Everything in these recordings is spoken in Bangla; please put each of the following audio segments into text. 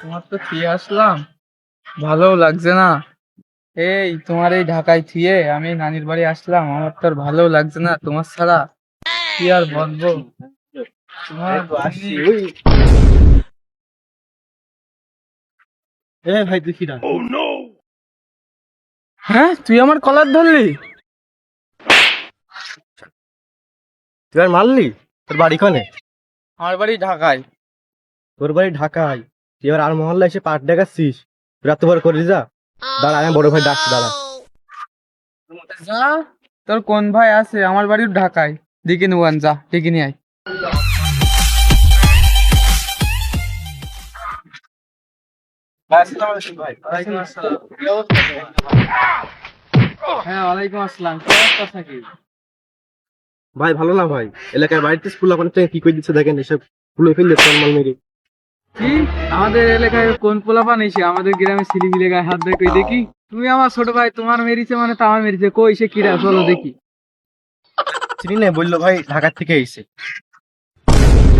তোমার তো থিয়ে আসলাম। ভালো লাগছে না। এই তোমার এই ঢাকায় থিয়ে আমি নানির বাড়ি আসলাম। আমার তো আর ভালো লাগছে না তোমার ছাড়া। কি আর বলব? তোমার এ ভাই দেখি না। হ্যাঁ তুই আমার কলার ধরলি? তুই আর মারলি? তোর বাড়ি কনে? আমার বাড়ি ঢাকায়। তোর বাড়ি ঢাকায়। তুই এবার আর মহল্লা এসে পাট দেখাচ্ছিস। তুই এত বড় করলি যা। দাঁড়া আমি বড় ভাই ডাকছি দাঁড়া। যা তোর কোন ভাই আছে? আমার বাড়ি ঢাকায়। দেখে নেওয়ান যা ডেকে নিয়ে আয়। হ্যাঁ ওয়ালাইকুম আসসালাম। কি ভাই ভালো না ভাই? এলাকার বাড়িতে স্কুল এখন কি করে দিচ্ছে দেখেন এসব ফুলে ফেললে তোর মাল মেরে কি? আমাদের এলাকায় কোন পোলাপান এসে আমাদের গ্রামে সিলিবিলে গায়ে হাত দেয় কই দেখি? তুমি আমার ছোট ভাই তোমার মেরিছে মানে তো আমার মেরিছে কই সে কিরা? চলো দেখি। চিনি না বলল ভাই ঢাকার থেকে এসে।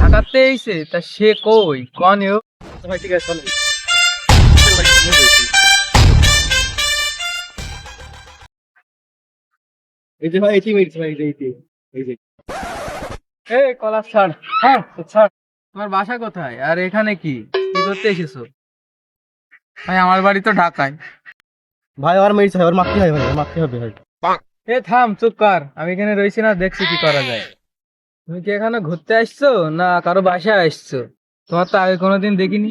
ঢাকাতে এসে? তা সে কই? কন এও ভাই ঠিক আছে চলো। এই যে ভাই এটি মেরেছে ভাই এই যে, এই যে এই কলা ছাড়। হ্যাঁ ছাড়। তোমার বাসা কোথায়? আর এখানে কি? কি করতে এসেছ? ভাই আমার বাড়ি তো ঢাকায়। ভাই আর মেরেছে ভাই ওর মারতে হয় ভাই ওর হবে ভাই। এ থাম চুপ কর। আমি এখানে রয়েছি না দেখছি কি করা যায়। তুমি কি এখানে ঘুরতে আসছো? না কারও বাসায় আসছো? তোমার তো আগে কোনোদিন দেখিনি।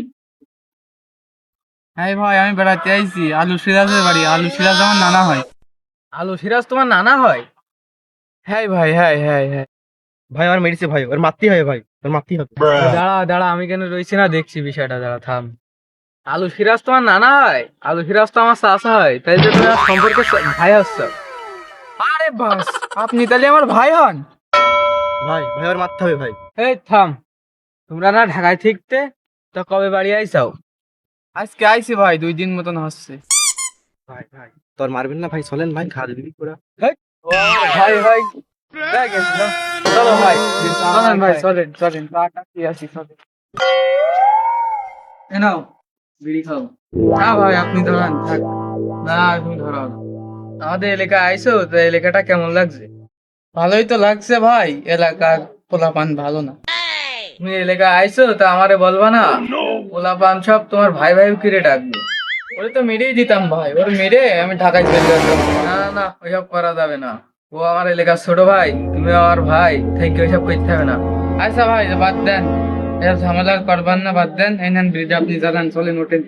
হ্যাঁ ভাই আমি বেড়াতে আইছি। আলু সিরাজের বাড়ি। আলু সিরাজ আমার নানা হয়। আলু সিরাজ তোমার নানা হয়? হ্যাঁ ভাই হ্যাঁ হ্যাঁ হ্যাঁ। ভাই আমার মেরেছে ভাই ওর মারতে হয় ভাই। ওর মারতে হবে। দাঁড়া দাঁড়া আমি কেন রয়েছি না? দেখছি বিষয়টা দাঁড়া থাম। আলু সিরাজ তোমার নানা হয় আলু সিরাজ তো আমার চাষা হয় তাই যে তুমি আমার সম্পর্কে ভাই হচ্ছ। আরে বাস আপনি তাহলে আমার ভাই হন? ভাই ভাই ওর মারতে হবে ভাই। এই থাম। তোমরা না ঢাকায় ঠিকতে তো কবে বাড়ি আইসাও? আজকে আইছি ভাই দুই দিন মতন হচ্ছে। ভাই ভাই তোর মারবেন না ভাই চলেন ভাই খাওয়া দিবি পুরা। ভাই ভাই। চলো ভাই চলেন ভাই চলেন চলেন টাটা চলেন এ বিড়ি খাও না ভাই আপনি ধরান থাক না তুমি ধরাও আমাদের এলাকায় আইসো তো এলাকাটা কেমন লাগছে ভালোই তো লাগছে ভাই এলাকার পোলাপান ভালো না তুমি এলাকায় আইসো তা আমারে বলবা না পোলাপান সব তোমার ভাই ভাই কিরে ডাকবে ওরে তো মেরেই দিতাম ভাই ওর মেরে আমি ঢাকায় চলে যেতাম না না ওইসব করা যাবে না ও আমার এলাকার ছোট ভাই, তুমি আমার ভাই থ্যাংক ইউ এসব করতে হবে না। আচ্ছা ভাই, বাদ দেন। এসব ঝামেলা করবেন না, বাদ দেন। এই নেন ব্রিজ আপনি জানেন চলেন ওঠেন